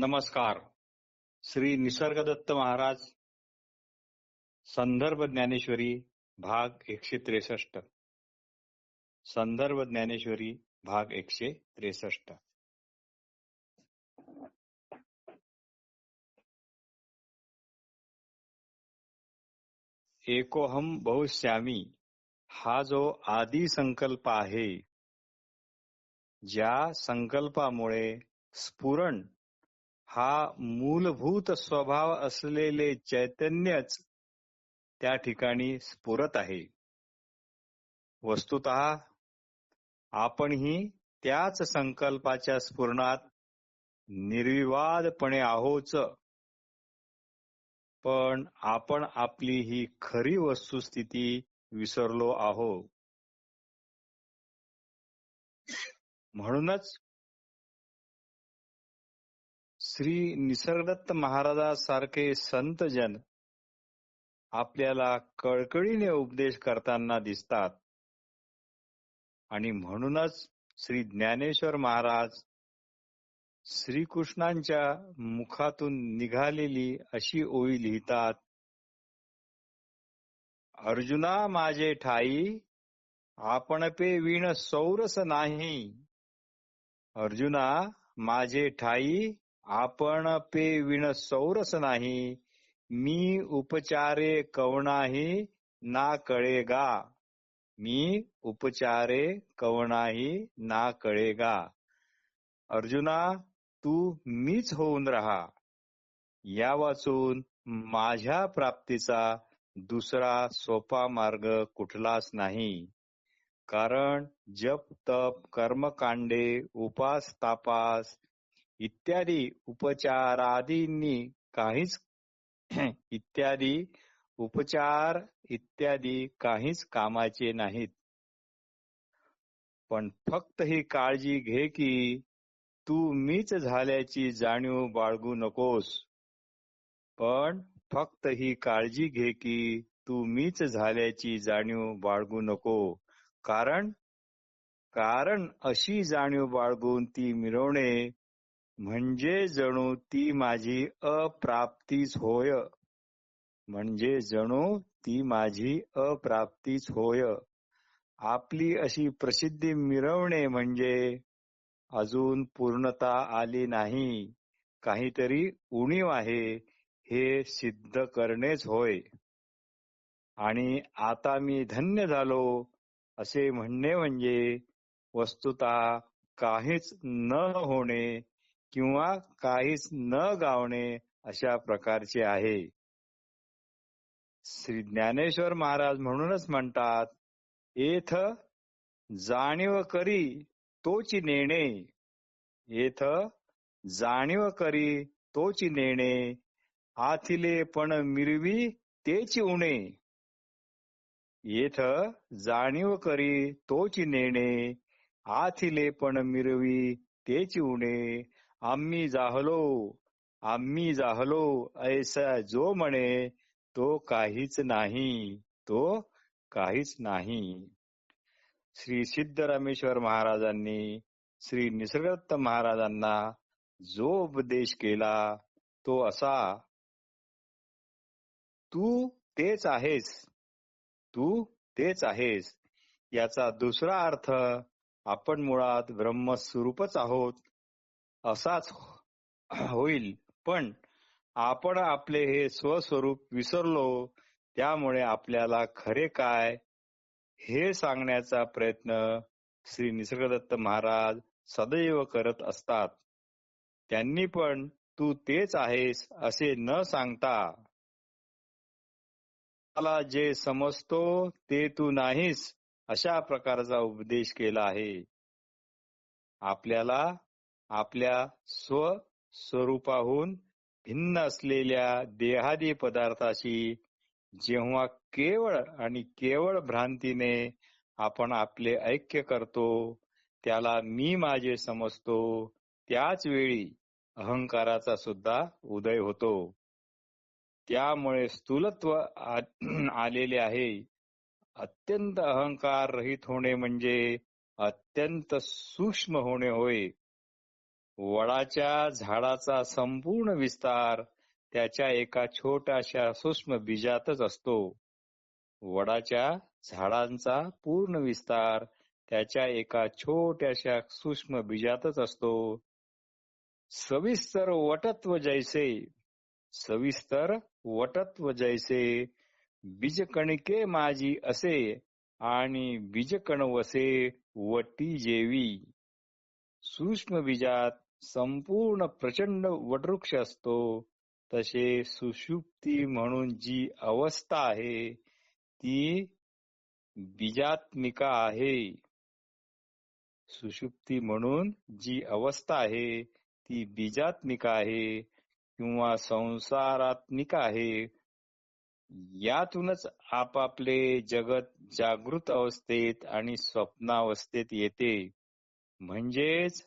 नमस्कार. श्री निसर्गदत्त महाराज संदर्भ ज्ञानेश्वरी भाग एकशे त्रेसष्ट. संदर्भ ज्ञानेश्वरी भाग एकशे त्रेसष्ट. एकोहम बहुश्यामी हा जो आदी संकल्प आहे ज्या संकल्पामुळे स्फुरण हा मूलभूत स्वभाव असलेले चैतन्यच त्या ठिकाणी स्फुरत आहे. वस्तुत आपणही त्याच संकल्पाच्या स्फुरणात निर्विवादपणे आहोच. पण आपण आपली ही खरी वस्तुस्थिती विसरलो आहो. म्हणूनच श्री निसर्गदत्त महाराजासारखे संतजन आपल्याला कळकळीने उपदेश करताना दिसतात. आणि म्हणूनच श्री ज्ञानेश्वर महाराज श्रीकृष्णांच्या मुखातून निघालेली अशी ओळी लिहितात अर्जुना माझे ठाई आपण पे विण सौरस नाही. अर्जुना माझे ठाई आपण पे विण सौरस नाही मी उपचारे कवणाही ना कळेगा मी उपचारे कवणाही ना कळेगा अर्जुना तू मीच होऊन राहा. या वाचून माझ्या प्राप्तीचा दुसरा सोपा मार्ग कुठलाच नाही. कारण जप तप कर्मकांडे उपास तापास इत्यादी उपचारादींनी काहीच इत्यादी उपचार इत्यादी काहीच कामाचे नाहीत. पण फक्त ही काळजी घे की तू मीच झाल्याची जाणीव बाळगू नकोस. पण फक्त ही काळजी घे की तू मीच झाल्याची जाणीव बाळगू नको. कारण कारण अशी जाणीव बाळगून ती मिरवणे म्हणजे जणू ती माझी अप्राप्तीच होय. म्हणजे जणू ती माझी अप्राप्तीच होय. आपली अशी प्रसिद्धी मिरवणे म्हणजे अजून पूर्णता आली नाही. काहीतरी उणीव आहे हे सिद्ध करणेच होय. आणि आता मी धन्य झालो असे म्हणणे म्हणजे वस्तुता काहीच न होणे किंवा काहीच न गावणे अशा प्रकारचे आहे. श्री ज्ञानेश्वर महाराज म्हणूनच म्हणतात येथ जाणीव करी तोची नेणे येथ जाणीव करी तोची नेणे आथिले पण मिरवी तेची उणे. येथ जाणीव करी तोची नेणे आथिले पण मिरवी तेची उणे. आम्ही जाहलो आम्ही जाहलो ऐसा जो म्हणे तो काहीच नाही तो काहीच नाही. श्री सिद्धरामेश्वर महाराजांनी श्री निसर्गदत्त महाराजांना जो उपदेश केला तो असा तू तेच आहेस तू तेच आहेस. याचा दुसरा अर्थ आपण मुळात ब्रह्मस्वरूपच आहोत असाच होईल. पण आपण आपले हे स्वस्वरूप विसरलो त्यामुळे आपल्याला खरे काय? हे सांगण्याचा प्रयत्न श्री निसर्गदत्त महाराज सदैव करत असतात. त्यांनी पण तू तेच आहेस असे न सांगता. मला जे समजतो ते तू नाहीस अशा प्रकारचा उपदेश केला आहे. आपल्याला आपल्या स्व स्वरूपाहून भिन्न असलेल्या देहादी पदार्थाशी जेव्हा केवळ आणि केवळ भ्रांतीने आपण आपले ऐक्य करतो त्याला मी माझे समजतो त्याच वेळी अहंकाराचा सुद्धा उदय होतो. त्यामुळे स्थूलत्व आलेले आहे. अत्यंत अहंकार रहित होणे म्हणजे अत्यंत सूक्ष्म होणे होय. वडाच्या झाडाचा संपूर्ण विस्तार त्याच्या एका छोट्याशा सूक्ष्म बीजातच असतो. वडाच्या झाडांचा पूर्ण विस्तार त्याच्या एका छोट्याशा सूक्ष्म बीजातच असतो. सविस्तर वटत्व जैसे सविस्तर वटत्व जैसे बीजकणिके माझी असे आणि बीजकण वसे वटी जेवी. सूक्ष्म बीजात संपूर्ण प्रचंड वटवृक्ष असतो. तसे सुषुप्ती म्हणून जी अवस्था आहे ती बीजात्मिका आहे. सुषुप्ती म्हणून जी अवस्था आहे ती बीजात्मिका आहे किंवा संसारात्मिका आहे. यातूनच आपापले जगत जागृत अवस्थेत आणि स्वप्नावस्थेत येते. म्हणजेच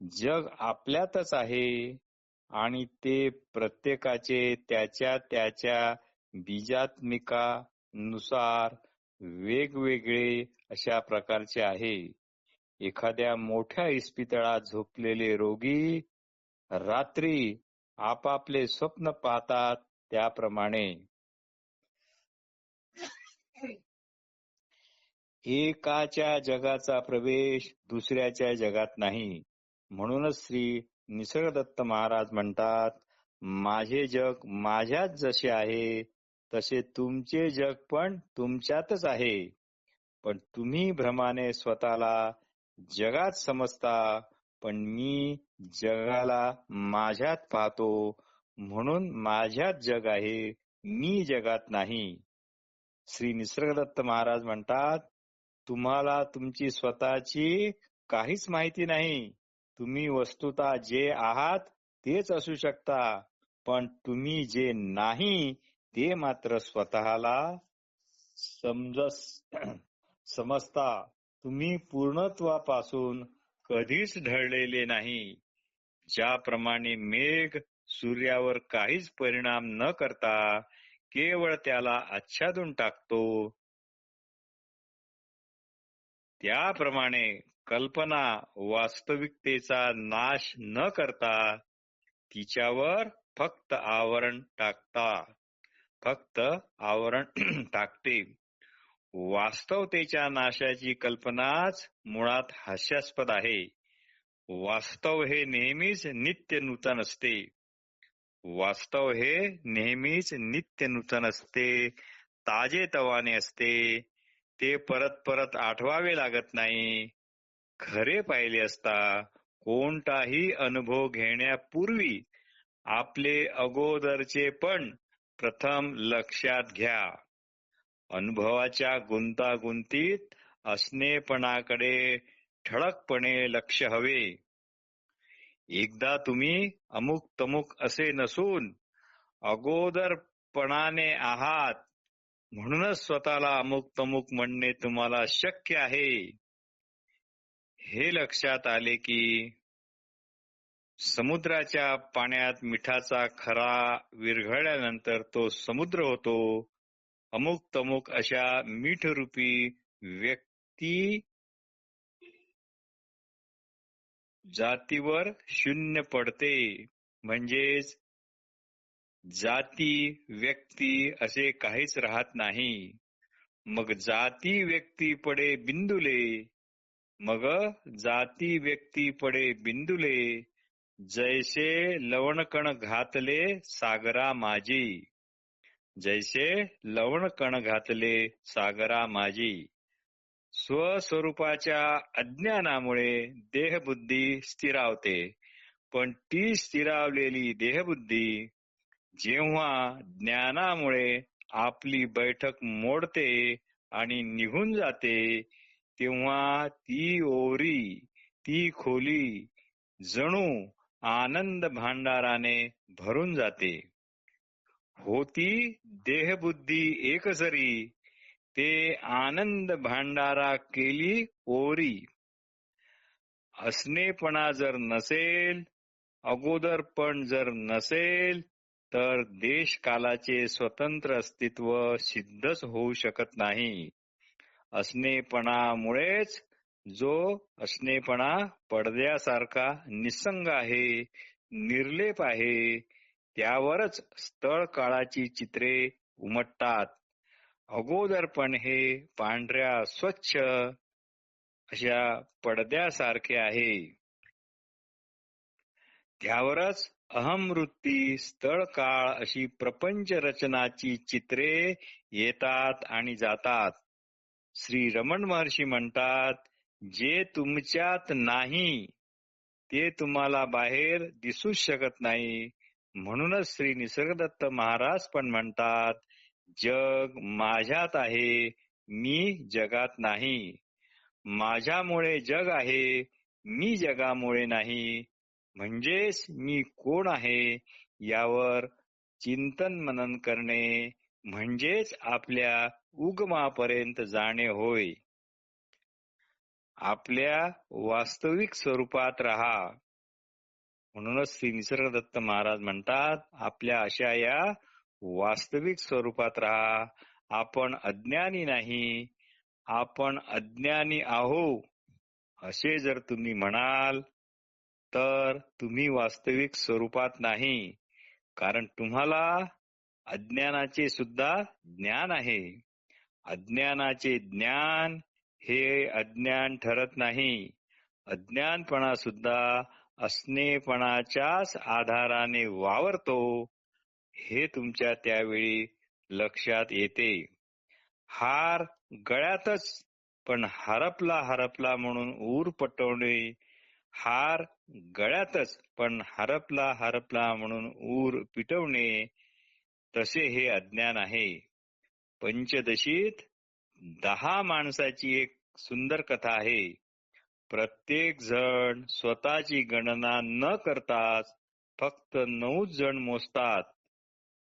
जग आपल्यातच आहे आणि ते प्रत्येकाचे त्याच्या त्याच्या बीजात्मिका नुसार वेगवेगळे अशा प्रकारचे आहे. एखाद्या मोठ्या इस्पितळात झोपलेले रोगी रात्री आपापले स्वप्न पाहतात त्याप्रमाणे. एकाच्या जगाचा प्रवेश दुसऱ्याच्या जगात नाही. म्हणूनच श्री निसर्गदत्त महाराज म्हणतात माझे जग माझ्यात जसे आहे तसे तुमचे जग पण तुमच्यातच आहे. पण तुम्ही भ्रमाने स्वतःला जगात समजता पण मी जगाला माझ्यात पाहतो. म्हणून माझ्यात जग आहे मी जगात नाही. श्री निसर्गदत्त महाराज म्हणतात तुम्हाला तुमची स्वतःची काहीच माहिती नाही. तुम्ही वस्तुता जे आहात तेच असू शकता. पण तुम्ही जे नाही ते मात्र स्वतःला समजस समजता. तुम्ही पूर्णत्वापासून कधीच ढळलेले नाही. ज्याप्रमाणे मेघ सूर्यावर काहीच परिणाम न करता केवळ त्याला आच्छादून टाकतो त्याप्रमाणे कल्पना वास्तविकतेचा नाश न करता तिच्यावर फक्त आवरण टाकता. फक्त आवरण टाकते. वास्तवतेच्या नाशाची कल्पनाच मुळात हास्यास्पद आहे. वास्तव हे नेहमीच नित्य नूतन असते. वास्तव हे नेहमीच नित्य नूतन असते. ताजे तवाने असते. ते परत परत आठवावे लागत नाही. खरे पाहिले असता कोणताही अनुभव घेण्यापूर्वी आपले अगोदरचे पण प्रथम लक्षात घ्या. अनुभवाच्या गुंतागुंतीत असणेपणाकडे ठळकपणे लक्ष हवे. एकदा तुम्ही अमुक तमुक असे नसून अगोदरपणाने आहात म्हणूनच स्वतःला अमुक तमुक म्हणणे तुम्हाला शक्य आहे. हे लक्षात आले की समुद्राच्या पाण्यात मिठाचा खरा विरघळल्यानंतर तो समुद्र होतो. अमुक तमुक अशा मीठरूपी व्यक्ती जातीवर शून्य पडते. म्हणजेच जाती व्यक्ती असे काहीच राहत नाही. मग जाती व्यक्ती पडे बिंदुले मग जाती व्यक्ती पडे बिंदुले जैसे लवणकण घातले सागरा माझी जैसे लवणकण घातले सागरा माझी स्वस्वरूपाच्या अज्ञानामुळे देहबुद्धी स्थिरावते. पण ती स्थिरावलेली देहबुद्धी जेव्हा ज्ञानामुळे आपली बैठक मोडते आणि निघून जाते तेव्हा ती ओरी ती खोली जणू आनंद भांडाराने भरून जाते. होती देहबुद्धी एक जरी ते आनंद भांडारा केली ओरी. असणेपणा जर नसेल अगोदरपण जर नसेल तर देश कालाचे स्वतंत्र अस्तित्व सिद्धच होऊ शकत नाही. असणेपणामुळेच जो असणेपणा पडद्यासारखा निसंग आहे निर्लेप आहे त्यावरच स्थळ काळाची चित्रे उमटतात. अगोदरपण हे पांढऱ्या स्वच्छ अशा पडद्यासारखे आहे. त्यावरच अहमवृत्ती स्थळ काळ अशी प्रपंच रचनाची चित्रे येतात आणि जातात. श्री रमण महर्षी म्हणतात जे तुमच्यात नाही ते तुम्हाला बाहेर दिसूच शकत नाही. म्हणूनच श्री निसर्गदत्त महाराज पण म्हणतात जग माझ्यात आहे मी जगात नाही. माझ्यामुळे जग आहे मी जगामुळे नाही. म्हणजेच मी कोण आहे यावर चिंतन मनन करणे म्हणजेच आपल्या उगमापर्यंत जाणे होय. आपल्या वास्तविक स्वरूपात राहा. म्हणूनच श्री निसर्गदत्त महाराज म्हणतात आपल्या अशा या वास्तविक स्वरूपात राहा. आपण अज्ञानी नाही. आपण अज्ञानी आहो. असे जर तुम्ही म्हणाल तर तुम्ही वास्तविक स्वरूपात नाही. कारण तुम्हाला अज्ञानाचे सुद्धा ज्ञान आहे. अज्ञानाचे ज्ञान हे अज्ञान ठरत नाही. अज्ञानपणा सुद्धा असणेपणाच्याच आधाराने वावरतो हे तुमच्या त्यावेळी लक्षात येते. हार गळ्यातच पण हरपला हरपला म्हणून ऊर पटवणे हार गळ्यातच पण हरपला हरपला म्हणून ऊर पिटवणे तसे हे अज्ञान आहे. पंचदशीत दहा माणसाची एक सुंदर कथा आहे. प्रत्येक जण स्वतःची गणना न करताच फक्त नऊ जण मोजतात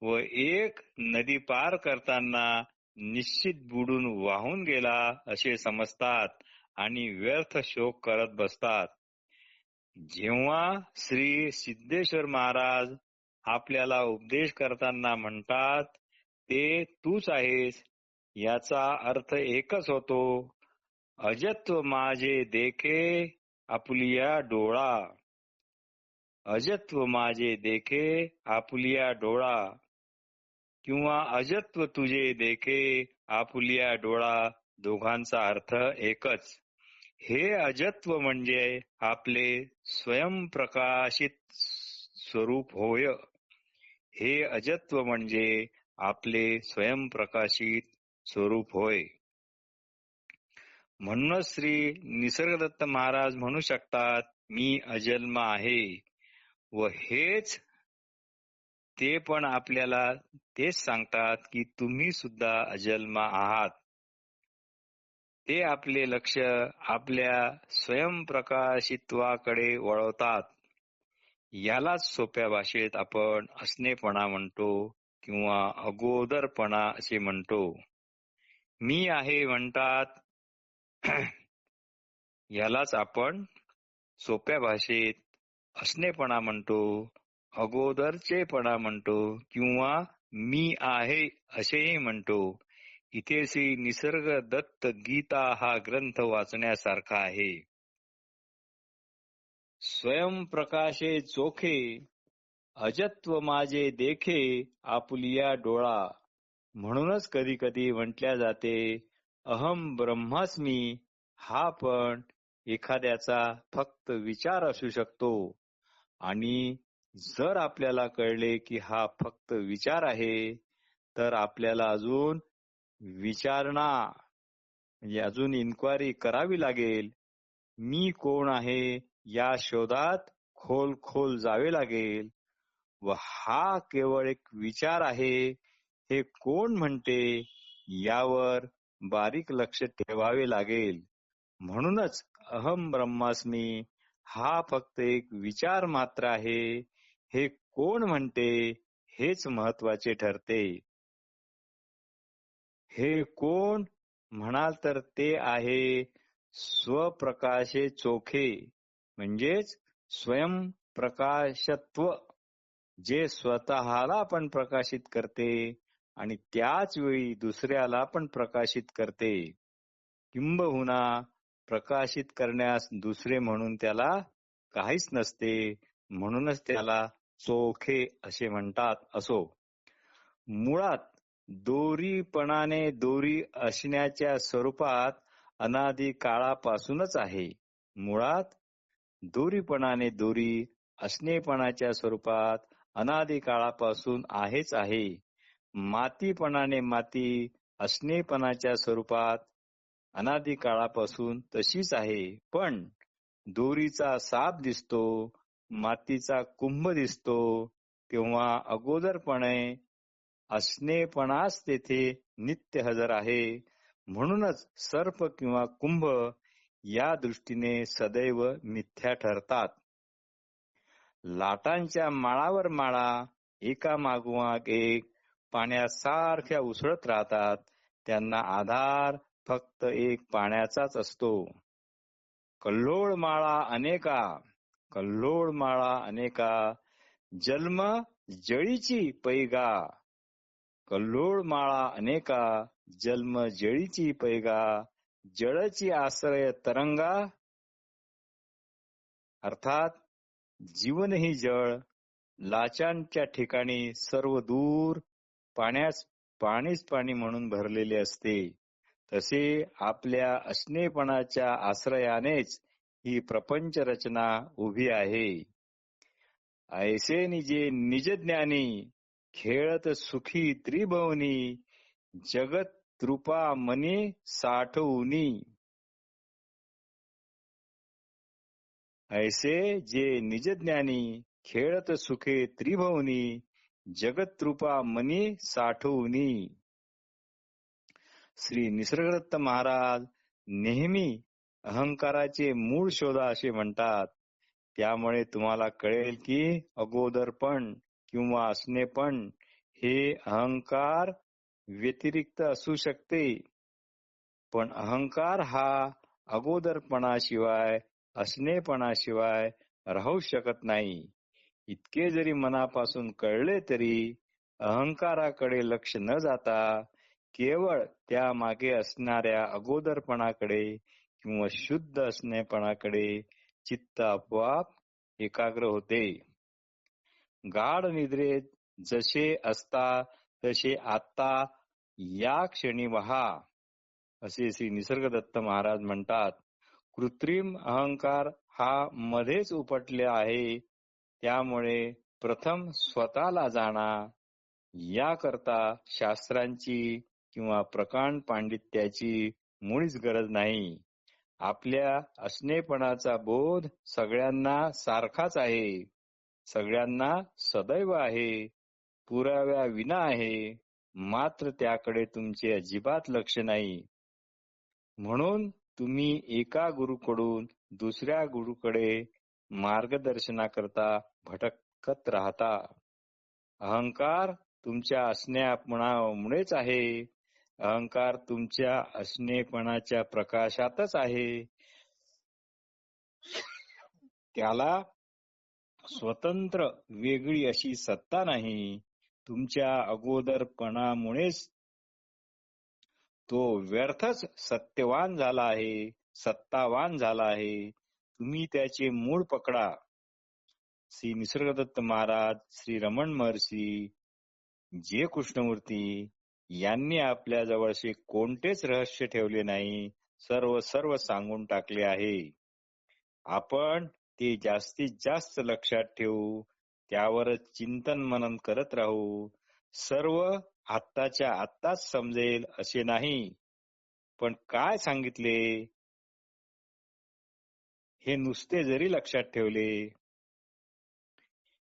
व एक नदी पार करताना निश्चित बुडून वाहून गेला असे समजतात आणि व्यर्थ शोक करत बसतात. जेव्हा श्री सिद्धेश्वर महाराज आपल्याला उपदेश करताना म्हणतात ते तूच आहेस याचा अर्थ एकच होतो. अजत्व माझे देखे आपुलिया डोळा. अजत्व माझे देखे आपुलिया डोळा. किंवा अजत्व तुझे देखे आपुलिया डोळा दोघांचा अर्थ एकच. हे अजत्व म्हणजे आपले स्वयंप्रकाशित स्वरूप होय. हे अजत्व म्हणजे आपले स्वयंप्रकाशित स्वरूप होय. म्हणूनच श्री निसर्गदत्त महाराज म्हणू शकतात मी अजन्म आहे. व हेच ते पण आपल्याला तेच सांगतात की तुम्ही सुद्धा अजन्म आहात. ते आपले लक्ष आपल्या स्वयंप्रकाशित्वाकडे वळवतात. यालाच सोप्या भाषेत आपण असणेपणा म्हणतो. किंवा अगोदरपणा असे म्हणतो. मी आहे म्हणतात. यालाच आपण सोप्या भाषेत असणेपणा म्हणतो अगोदरचेपणा म्हणतो किंवा मी आहे असेही म्हणतो. इथे श्री निसर्ग दत्त गीता हा ग्रंथ वाचण्यासारखा आहे. स्वयंप्रकाशे चोखे अजत्व माझे देखे आपुलिया डोळा. म्हणूनच कधी कधी म्हटल्या जाते अहम ब्रह्मास्मी हा पण एखाद्याचा फक्त विचार असू शकतो. आणि जर आपल्याला कळले की हा फक्त विचार आहे तर आपल्याला अजून विचारणा म्हणजे अजून इन्क्वायरी करावी लागेल. मी कोण आहे या शोधात खोल खोल जावे लागेल. व हा केवळ एक विचार आहे. हे कोण म्हणते? यावर बारीक लक्ष ठेवावे लागेल. म्हणूनच अहम ब्रह्मास्मी हा फक्त एक विचार मात्र आहे. हे कोण म्हणते? हेच महत्त्वाचे ठरते. हे कोण म्हणाल तर ते आहे स्वप्रकाशे चोखे. म्हणजेच स्वयंप्रकाशत्व. जे स्वतःला पण प्रकाशित करते आणि त्याच वेळी दुसऱ्याला पण प्रकाशित करते. किंबहुना प्रकाशित करण्यास दुसरे म्हणून त्याला काहीच नसते म्हणूनच त्याला चोखे असे म्हणतात असो. मुळात दोरीपणाने दोरी असण्याच्या स्वरूपात अनादी काळापासूनच आहे. मुळात दोरीपणाने दोरी असणेपणाच्या स्वरूपात अनादी काळापासून आहेच आहे. मातीपणाने माती असणेपणाच्या स्वरूपात अनादी काळापासून तशीच आहे. पण दोरीचा साप दिसतो मातीचा कुंभ दिसतो तेव्हा अगोदरपणे असणेपणाच तेथे नित्य हजर आहे. म्हणूनच सर्प किंवा कुंभ या दृष्टीने सदैव मिथ्या ठरतात. लाटांच्या माळावर माळा एका मागोमाग एक पाण्यासारख्या उसळत राहतात. त्यांना आधार फक्त एक पाण्याचाच असतो. कल्लोळ माळा अनेका कल्लोळ माळा अनेका. जन्म जळीची पैगा कल्लोळ माळा अनेका. जन्म जळीची पैगा जळची आश्रय तरंगा. अर्थात जीवन ही जळ. लाचांच्या ठिकाणी सर्व दूर. पाण्यास पाणीच पाणी म्हणून भरलेले असते. तसे आपल्या असणेपणाच्या आश्रयानेच ही प्रपंच रचना उभी आहे. ऐसे निजे निजज्ञानी खेळत सुखी त्रिभवनी जगत रूपा मनी साठवूनी. ऐसे जे निजज्ञानी खेळत सुखे त्रिभवनी जगतृपा मनी साठवणी श्री निसर्गदत्त महाराज नेहमी अहंकाराचे मूळ शोधा असे म्हणतात. त्यामुळे तुम्हाला कळेल की अगोदरपण किंवा असणेपण हे अहंकार व्यतिरिक्त असू शकते. पण अहंकार हा अगोदरपणाशिवाय असणेपणाशिवाय राहू शकत नाही. इतके जरी मनापासून कळले तरी अहंकाराकडे लक्ष न जाता केवळ त्या मागे असणाऱ्या अगोदरपणाकडे किंवा शुद्ध असणेपणाकडे चित्त आपोआप एकाग्र होते. गाढ निद्रेत जसे असता तसे आता या क्षणी वहा असे श्री निसर्गदत्त महाराज म्हणतात. कृत्रिम अहंकार हा मध्येच उपटले आहे. त्यामुळे प्रथम स्वतःला जाणा. याकरता शास्त्रांची किंवा प्रकांड पांडित्याची मुळीच गरज नाही. आपल्या असणेपणाचा बोध सगळ्यांना सारखाच आहे. सगळ्यांना सदैव आहे. पुराव्या विना आहे. मात्र त्याकडे तुमचे अजिबात लक्ष नाही. म्हणून तुम्ही एका गुरुकडून दुसऱ्या गुरुकडे मार्गदर्शनाकरता भटकत राहता. अहंकार तुमच्या असण्यापणामुळेच आहे. अहंकार तुमच्या असणेपणाच्या प्रकाशातच आहे. त्याला स्वतंत्र वेगळी अशी सत्ता नाही. तुमच्या अगोदरपणामुळेच तो व्यर्थच सत्यवान झाला आहे सत्तावान झाला आहे. तुम्ही त्याचे मूळ पकडा. श्री निसर्गदत्त महाराज श्री रमण महर्षी जे कृष्णमूर्ती यांनी आपल्या जवळचे कोणतेच रहस्य ठेवले नाही सर्व सर्व सांगून टाकले आहे. आपण ते जास्तीत जास्त लक्षात ठेवू त्यावरच चिंतन मनन करत राहू. सर्व आत्ताच्या आत्ताच समजेल असे नाही. पण काय सांगितले? हे नुसते जरी लक्षात ठेवले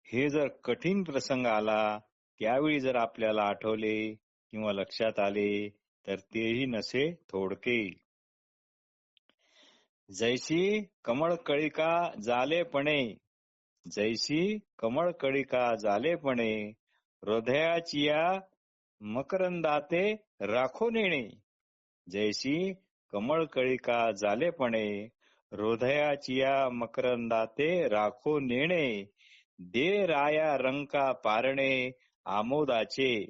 हे जर कठीण प्रसंग आला त्यावेळी जर आपल्याला आठवले किंवा लक्षात आले तर तेही नसे थोडके. जैसी कमळ कळिका जालेपणे जैसी कमळ कळिका जालेपणे हृदयाची या मकरंदाते राखो नेणे जैसी कमळ कळिका जालेपणे हृदयाची या मकरंदाते राखो नेणे दे राया रंका पारणे आमोदाचे.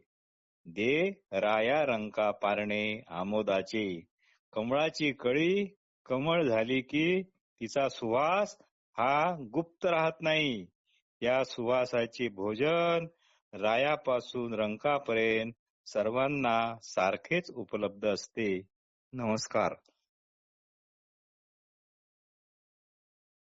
दे राया रंका पारणे आमोदाचे. कमळाची कळी कमळ झाली की तिचा सुवास हा गुप्त राहत नाही. या सुवासाचे भोजन रायापासून रंकापर्यंत सर्वांना सारखेच उपलब्ध असते. नमस्कार.